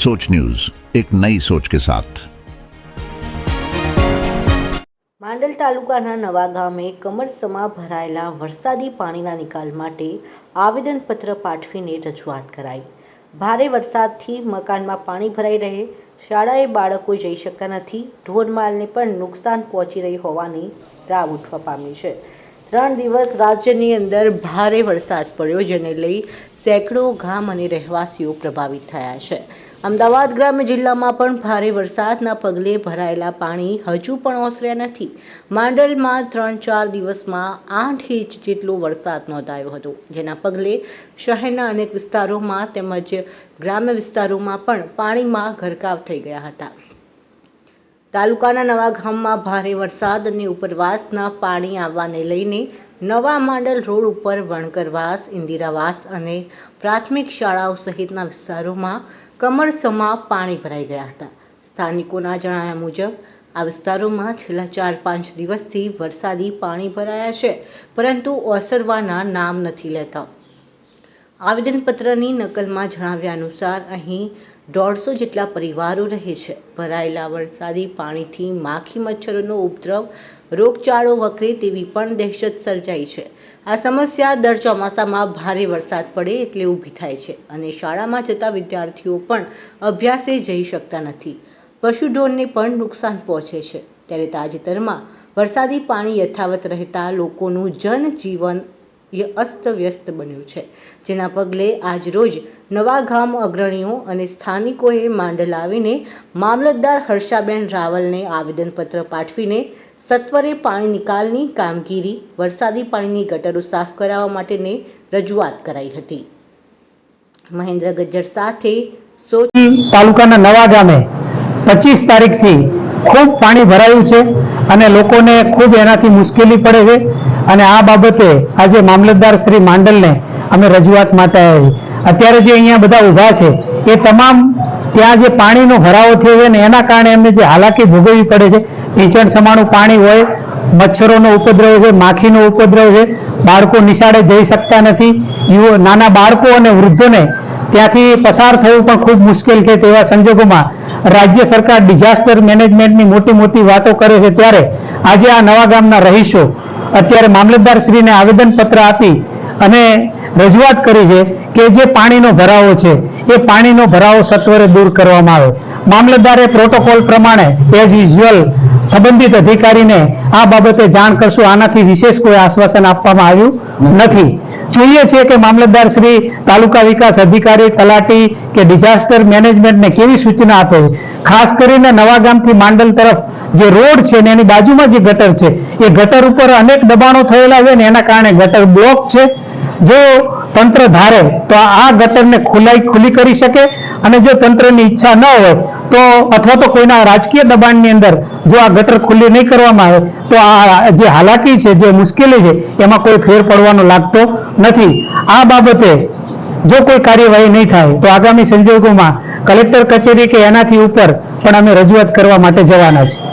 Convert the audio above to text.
सोच न्यूज एक नई सोच के साथ માંડલ તાલુકાના નવા ગામે કમરસમાં ભરાયેલા વરસાદી પાણીના નિકાલ માટે આવેદનપત્ર પાઠવીને રજૂઆત કરાઈ ભારે વરસાદથી મકાનમાં પાણી ભરાઈ રહે શાળાએ બાળકો જઈ શકતા નથી ઢોરમાલને પણ નુકસાન પહોંચી રહી હોવાની રાવ ઉઠવા પામી છે ત્રણ દિવસ રાજ્યની અંદર ભારે વરસાદ પડ્યો જેને લઈ સેંકડો ગામ અને રહેવાસીઓ પ્રભાવિત થયા છે અમદાવાદ ગ્રામ્ય જિલ્લામાં પણ ભારે વરસાદના પગલે ભરાયેલા પાણી હજુ પણ ઓસર્યા નથી. માંડલમાં ત્રણ ચાર દિવસમાં આઠ ઇંચ જેટલો વરસાદ નોંધાયો હતો, જેના પગલે શહેરના અનેક વિસ્તારોમાં તેમજ ગ્રામ્ય વિસ્તારોમાં પણ પાણીમાં ગરકાવ થઈ ગયા હતા. તાલુકાના નવા ગામમાં ભારે વરસાદ અને ઉપરવાસના પાણી આવવાને લઈને નવા માંડલ રોડ ઉપર વણકરવાસ, ઇન્દિરાવાસ અને પ્રાથમિક શાળાઓ સહિતના વિસ્તારોમાં કમરસમાં પાણી ભરાઈ ગયા હતા. સ્થાનિકોના જણાવ્યા મુજબ, આ વિસ્તારોમાં છેલ્લા ચાર પાંચ દિવસથી વરસાદી પાણી ભરાયા છે, પરંતુ ઓસરવાના નામ નથી લેતા. આવેદનપત્રની નકલમાં જણાવ્યા અનુસાર, અહીં દોઢસો જેટલા પરિવારો રહે છે. ભરાયેલા વરસાદી પાણીથી માખી મચ્છરોનો ઉપદ્રવ, રોગચાળો વકરે તેવી પણ દહેશત સર્જાઈ છે. આ સમસ્યા દર ચોમાસામાં ભારે વરસાદ પડે એટલે ઊભી થાય છે અને શાળામાં જતા વિદ્યાર્થીઓ પણ અભ્યાસે જઈ શકતા નથી. પશુ ઢોરને પણ નુકસાન પહોંચે છે. ત્યારે તાજેતરમાં વરસાદી પાણી યથાવત રહેતા લોકોનું જનજીવન એ અસ્તવ્યસ્ત બન્યું છે. જેના પગલે આજરોજ નવા ગામ અગ્રણીઓ અને સ્થાનિકોએ માંડ લાવીને મામલતદાર હર્ષાબેન રાવલને આવેદનપત્ર પાઠવીને સત્વરે પાણી નિકાલની કામગીરી, વરસાદી પાણીની ગટરો સાફ કરાવવા માટેની રજૂઆત કરાઈ હતી. મહેન્દ્ર ગજ્જર સાથે તાલુકાના નવા ગામે પચીસ તારીખથી ખૂબ પાણી ભરાયું છે અને લોકોને ખૂબ એનાથી મુશ્કેલી પડે છે. અને આ બાબતે આજે મામલતદાર શ્રી માંડલને અમે રજૂઆત માટે આવ્યા અત્યારે જે અહીંયા બધા ઊભા છે, એ તમામ ત્યાં જે પાણીનો ભરાવો થયો છે ને એના કારણે એમને જે હાલાકી ભોગવવી પડે છે નીચણ સમાણું પાણી હોય, મચ્છરોનો ઉપદ્રવ છે માખીનો ઉપદ્રવ છે બાળકો નિશાળે જઈ શકતા નથી, યુવા, નાના બાળકો અને વૃદ્ધોને ત્યાંથી પસાર થવું પણ ખૂબ મુશ્કેલ છે તેવા સંજોગોમાં રાજ્ય સરકાર ડિઝાસ્ટર મેનેજમેન્ટની મોટી મોટી વાતો કરે છે ત્યારે આજે આ નવા ગામના રહીશો અત્યારે મામલતદાર શ્રીને આવેદનપત્ર આપી અને રજૂઆત કરી છે કે જે પાણીનો ભરાવો છે, એ પાણીનો ભરાવો સત્વરે દૂર કરવામાં આવે. મામલતદારે પ્રોટોકોલ પ્રમાણે એઝ યુઝ્યુઅલ સંબંધિત અધિકારીને આ બાબતે જાણ કરશું. આનાથી વિશેષ કોઈ આશ્વાસન આપવામાં આવ્યું નથી. જોઈએ છે કે મામલતદાર શ્રી તાલુકા વિકાસ અધિકારી, તલાટી કે ડિઝાસ્ટર મેનેજમેન્ટને કેવી સૂચના આપે ખાસ કરીને નવા ગામથી માંડલ તરફ જે રોડ છે ને એની બાજુમાં જે ગટર છે, એ ગટર ઉપર અનેક દબાણો થયેલા હોય ને એના કારણે ગટર બ્લોક છે. જો તંત્ર ધારે તો આ ગટરને ખુલાઈ ખુલ્લી કરી શકે અને જો તંત્રની ઈચ્છા ન હોય તો અથવા તો કોઈના રાજકીય દબાણની અંદર જો આ ગટર ખુલ્લી નહીં કરવામાં આવે તો આ જે હાલાકી છે, જે મુશ્કેલી છે, એમાં કોઈ ફેર પડવાનો લાગતો નથી. આ બાબતે જો કોઈ કાર્યવાહી નહીં થાય તો આગામી સંજોગોમાં કલેક્ટર કચેરી કે એનાથી ઉપર પણ અમે રજૂઆત કરવા માટે જવાના છે